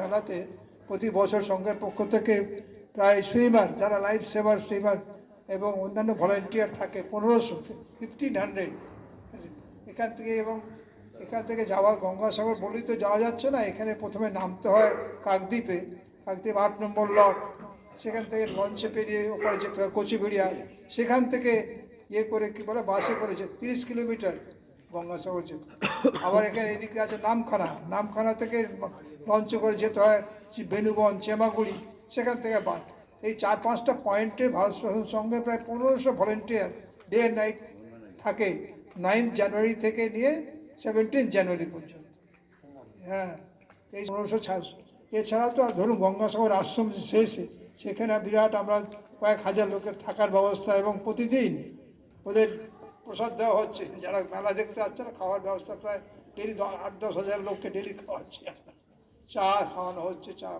মেলাতে প্রতি বছর সংঘের পক্ষ থেকে প্রায় সুইমার যারা লাইফ সেভার সুইমার এবং অন্যান্য ভলেন্টিয়ার থাকে, পনেরোশো ফিফটিন হান্ড্রেড এখান থেকে এবং এখান থেকে যাওয়া গঙ্গাসাগর বলেই তো যাওয়া যাচ্ছে না, এখানে প্রথমে নামতে হয় কাকদ্বীপে, কাকদ্বীপ আট নম্বর লট। সেখান থেকে লঞ্চে পেরিয়ে ওপরে যেতে হয় কচুবেড়িয়া সেখান থেকে ইয়ে করে কী বলে, বাসে করেছে তিরিশ কিলোমিটার গঙ্গাসাগর যেতে আবার এখানে এদিকে আছে নামখানা। নামখানা থেকে লঞ্চে করে যেতে হয় বেনুবন, চেমাগুড়ি, সেখান থেকে বাস এই চার পাঁচটা পয়েন্টে ভারত সেবাশ্রম সঙ্গে প্রায় পনেরোশো ভলেন্টিয়ার ডে অ্যান্ড নাইট থাকে, নাইন্থ জানুয়ারি থেকে নিয়ে সেভেন্টিন জানুয়ারি পর্যন্ত। হ্যাঁ এই পনেরোশো ছাড় এছাড়া তো ধরুন গঙ্গাসাগর আশ্রম শেষে, সেখানে বিরাট আমরা কয়েক হাজার লোকের থাকার ব্যবস্থা এবং প্রতিদিন ওদের প্রসাদ দেওয়া হচ্ছে। যারা মেলা দেখতে আসছে না খাওয়ার ব্যবস্থা প্রায় ডেলি আট, দশ হাজার লোককে ডেলি খাওয়াচ্ছে। চা খাওয়ানো হচ্ছে চা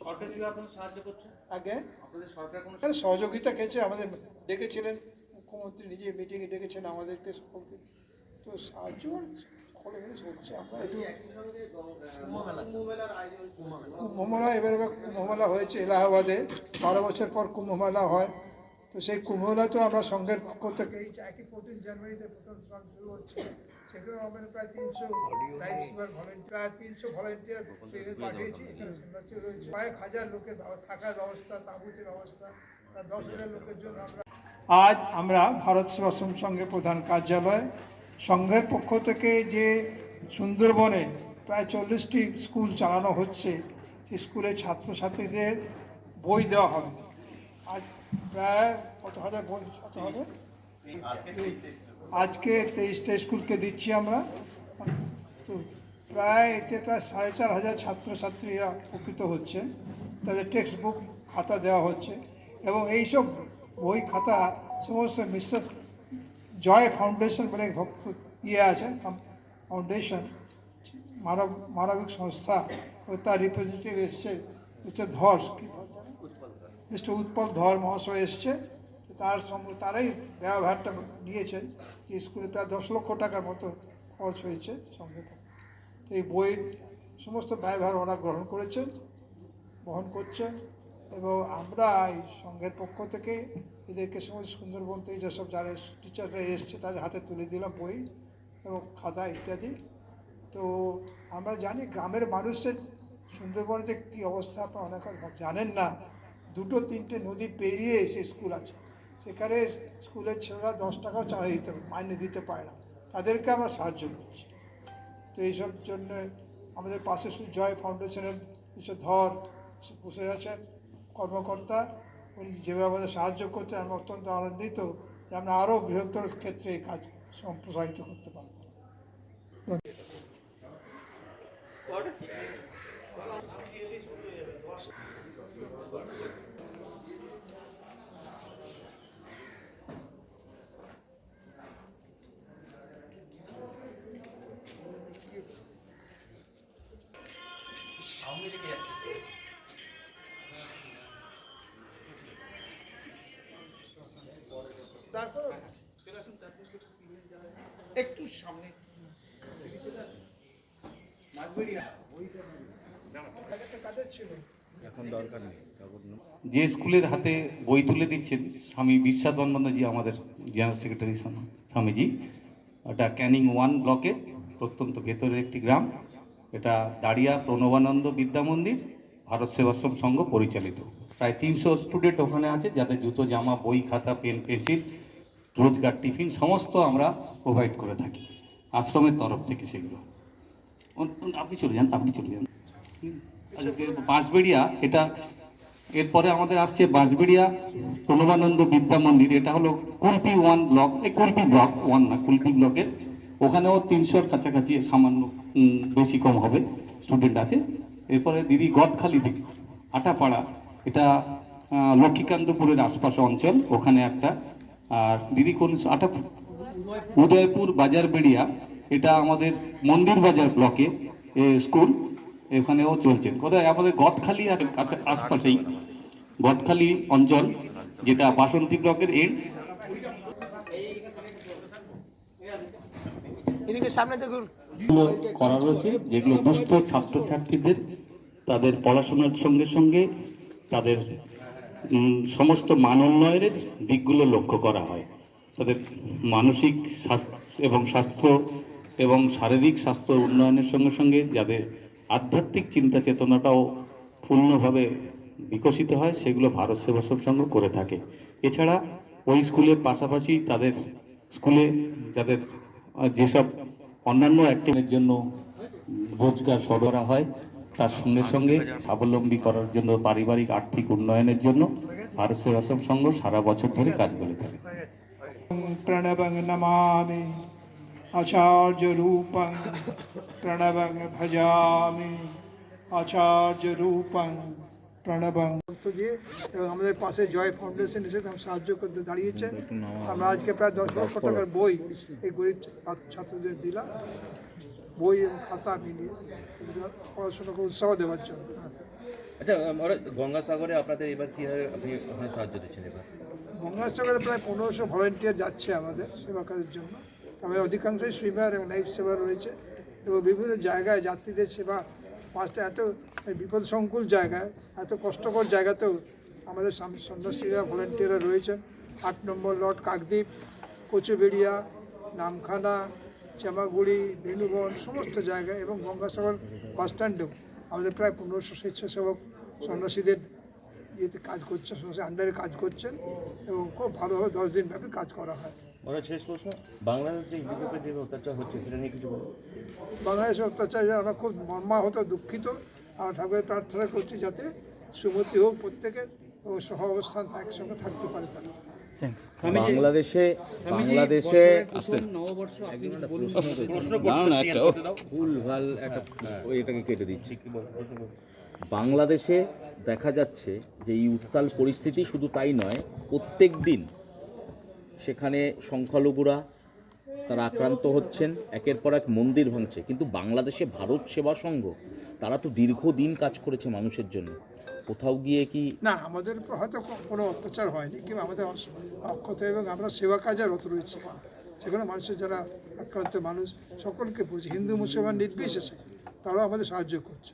সরকার আপনাদের সাহায্য করছে? আগে? আপনাদের সরকার কোনো সহযোগিতা খেয়েছে আমাদের ডেকেছিলেন মুখ্যমন্ত্রী নিজে মিটিংয়ে ডেকেছেন আমাদেরকে সকলকে। তো সাহায্য সকলে মিলে চলছে আমরা একটু কুম্ভমেলা এবারে কুম্ভমেলা হয়েছে এলাহাবাদে বারো বছর পর কুম্ভমেলা হয়। তো সেই কুম্ভমেলা তো আমরা সংঘের পক্ষ থেকে একই ফোরটিন জানুয়ারিতে প্রথম শুরু হচ্ছে। সেখানেও আমাদের প্রায় তিনশো প্রায় তিনশো ভলেন্টিয়ার পাঠিয়েছি। রয়েছে। কয়েক হাজার লোকের থাকার ব্যবস্থা তাঁবুতে ব্যবস্থা দশ হাজার লোকের জন্য আমরা আজ আমরা ভারত সেবাশ্রম সংঘের প্রধান কার্যালয় সংঘের পক্ষ থেকে যে সুন্দরবনে প্রায় চল্লিশটি স্কুল চালানো হচ্ছে সেই স্কুলের ছাত্রছাত্রীদের বই দেওয়া হবে। আজ প্রায় কত হাজার বই কত হবে? আজকে তেইশটা স্কুলকে দিচ্ছি আমরা। তো প্রায় এতে প্রায় সাড়ে চার হাজার ছাত্রছাত্রীরা উপকৃত হচ্ছে। তাদের টেক্সট বুক খাতা দেওয়া হচ্ছে এবং এইসব বই খাতা সমস্ত মিশ্র জয় ফাউন্ডেশন বলে ইয়ে আছে ফাউন্ডেশন মানব, মানবিক সংস্থা ও তার রিপ্রেজেন্টেটিভ এসছে মিস্টার কি? ধর? মিস্টার উৎপল ধর মহাশয় এসছে। তার সঙ্গে তারাই ব্যবহারটা নিয়েছেন যে স্কুলে প্রায় দশ লক্ষ টাকার মতো খরচ হয়েছে সঙ্গে এই বইয়ের সমস্ত ব্যয়ভার ওরা গ্রহণ করেছেন, বহন করছেন এবং আমরা এই সংঘের পক্ষ থেকে এদেরকে সমস্ত সুন্দরবন থেকে যেসব যারা টিচাররা এসছে তাদের হাতে তুলে দিলাম বই এবং খাতা ইত্যাদি। তো আমরা জানি গ্রামের মানুষের সুন্দরবনে যে কী অবস্থা আপনারা অনেক জানেন না। দুটো তিনটে নদী পেরিয়ে সে স্কুল আছে। সেখানে স্কুলের ছেলেরা দশ টাকাও চাঁদা দিতে মাইনে দিতে পারে না। তাদেরকে আমরা সাহায্য করছি। তো এইসব জন্য আমাদের পাশে জয় ফাউন্ডেশনের কিছু ধর বসে আছেন। কর্মকর্তা, উনি যেভাবে আমাদের সাহায্য করতে আমরা অত্যন্ত আনন্দিত যে আমরা আরও বৃহত্তর ক্ষেত্রে এই কাজ সম্প্রসারিত করতে পারব। তারপর একটু সামনে। যে স্কুলের হাতে বই তুলে দিচ্ছেন স্বামী বিশ্বাসবন্দনাজি আমাদের জেনারেল সেক্রেটারি স্বামীজি এটা ক্যানিং ওয়ান ব্লকের প্রত্যন্ত ভেতরের একটি গ্রাম। এটা দাঁড়িয়া প্রণবানন্দ বিদ্যা মন্দির ভারত সেবাশ্রম সংঘ পরিচালিত। প্রায় তিনশো স্টুডেন্ট ওখানে আছে যাদের জুতো জামা বই খাতা পেন পেন্সিল রোজগার, টিফিন সমস্ত আমরা প্রোভাইড করে থাকি, আশ্রমের তরফ থেকে সেগুলো। আপনি চলে যান, আপনি চলে যান। বাঁশবেড়িয়া, এটা এরপরে আমাদের আসছে বাঁশবেড়িয়া প্রণবানন্দ বিদ্যা মন্দির, এটা হলো কুলপি ওয়ান ব্লক, এই কুলপি ব্লক ওয়ান না, কুলপি ব্লকের, ওখানেও তিনশোর কাছাকাছি সামান্য বেশি কম হবে স্টুডেন্ট আছে। এরপরে দিদি গদখালি থেকে, আটাপাড়া, এটা লক্ষ্মীকান্তপুরের আশপাশ অঞ্চল, ওখানে একটা আর দিদি কোন আটা উদয়পুর বাজার বেড়িয়া। এটা আমাদের মন্দির বাজার ব্লকে স্কুল। এখানেও চলছে। কোথায়? আমাদের গদখালি আর কাছে আশপাশেই। গদখালি অঞ্চল যেটা বাসন্তী ব্লকের এর। করা রয়েছে যেগুলো দুস্থ ছাত্রছাত্রীদের তাদের পড়াশোনার সঙ্গে সঙ্গে তাদের সমস্ত মান উন্নয়নের দিকগুলো লক্ষ্য করা হয়। তাদের মানসিক স্বাস্থ্য এবং স্বাস্থ্য এবং শারীরিক স্বাস্থ্য উন্নয়নের সঙ্গে সঙ্গে যাদের আধ্যাত্মিক চিন্তা চেতনাটাও পূর্ণভাবে বিকশিত হয়, সেগুলো ভারত সেবাশ্রম সংঘ করে থাকে। এছাড়া ওই স্কুলের পাশাপাশি তাদের স্কুলে যাদের যেসব অন্যান্য অ্যাক্টিভিটির জন্য রোজগার সরবরাহ হয় তার সঙ্গে সঙ্গে স্বাবলম্বী করার জন্য পারিবারিক আর্থিক উন্নয়নের জন্য ভারত সেবাশ্রম সংঘ সারা বছর ধরে কাজ করে থাকে। প্রণবং নমামি আচার্য রূপং প্রণবং ভজামি আচার্য রূপং প্রণবং এবং আমাদের পাশে জয় ফাউন্ডেশন এসে সাহায্য করতে দাঁড়িয়েছেন। আমরা আজকে প্রায় দশ লক্ষ টাকার বই এই গরিব ছাত্রদের দিলাম। বই এবং খাতা মিলিয়ে পড়াশোনাকে উৎসাহ দেওয়ার জন্য হ্যাঁ। আচ্ছা আমরা গঙ্গাসাগরে আপনাদের এবার কীভাবে আপনি ওখানে সাহায্য দিচ্ছেন এবার? গঙ্গাসাগরে প্রায় পনেরোশো ভলেন্টিয়ার যাচ্ছে আমাদের সেবা কাজের জন্য। তবে অধিকাংশই সুইমার এবং লাইফ সেভার রয়েছে এবং বিভিন্ন জায়গায় যাত্রীদের সেবা পাঁচটা এত বিপদ সংকুল জায়গায় এত কষ্টকর জায়গাতেও আমাদের সন্ন্যাসীরা ভলেন্টিয়াররা রয়েছেন। আট নম্বর লট কাকদ্বীপ কচুবেড়িয়া নামখানা চামাগুড়ি বেনুবন সমস্ত জায়গায় এবং গঙ্গাসাগর বাস স্ট্যান্ডেও আমাদের প্রায় পনেরোশো স্বেচ্ছাসেবক সন্ন্যাসীদের ইয়েতে কাজ করছে সন্ন্যাসী আন্ডারে কাজ করছেন এবং খুব ভালোভাবে দশ দিন ব্যাপী কাজ করা হয়। ওরা শেষ প্রশ্ন? বাংলাদেশে অত্যাচার হচ্ছে সেটা নিয়ে কিছু বলুন। বাংলাদেশের আমরা খুব মর্মাহত দুঃখিত। আমরা ঠাকুরের প্রার্থনা করছি যাতে সুমতি হোক প্রত্যেকের এবং সহ অবস্থান একসঙ্গে থাকতে পারে তারা। বাংলাদেশে বাংলাদেশে না, না, একটা ভুল ভালো একটা এটাকে কেটে দিচ্ছি কি বল প্রশ্ন করো। বাংলাদেশে দেখা যাচ্ছে যে এই উত্তাল পরিস্থিতি শুধু তাই নয় প্রত্যেক দিন সেখানে সংখ্যালঘুরা তারা আক্রান্ত হচ্ছেন একের পর এক মন্দির ভাঙছে। কিন্তু বাংলাদেশে ভারত সেবা সংঘ তারা তো দীর্ঘদিন কাজ করেছে মানুষের জন্য। কোথাও গিয়ে কি না, আমাদের হয়তো কোনো অত্যাচার হয়নি কিন্তু আমাদের অক্ষত এবং আমরা সেবা কাজে রত রয়েছি। সেখানে মানুষের যারা আক্রান্ত মানুষ, সকলকে বুঝি, হিন্দু, মুসলমান নির্বিশেষে তারাও আমাদের সাহায্য করছে।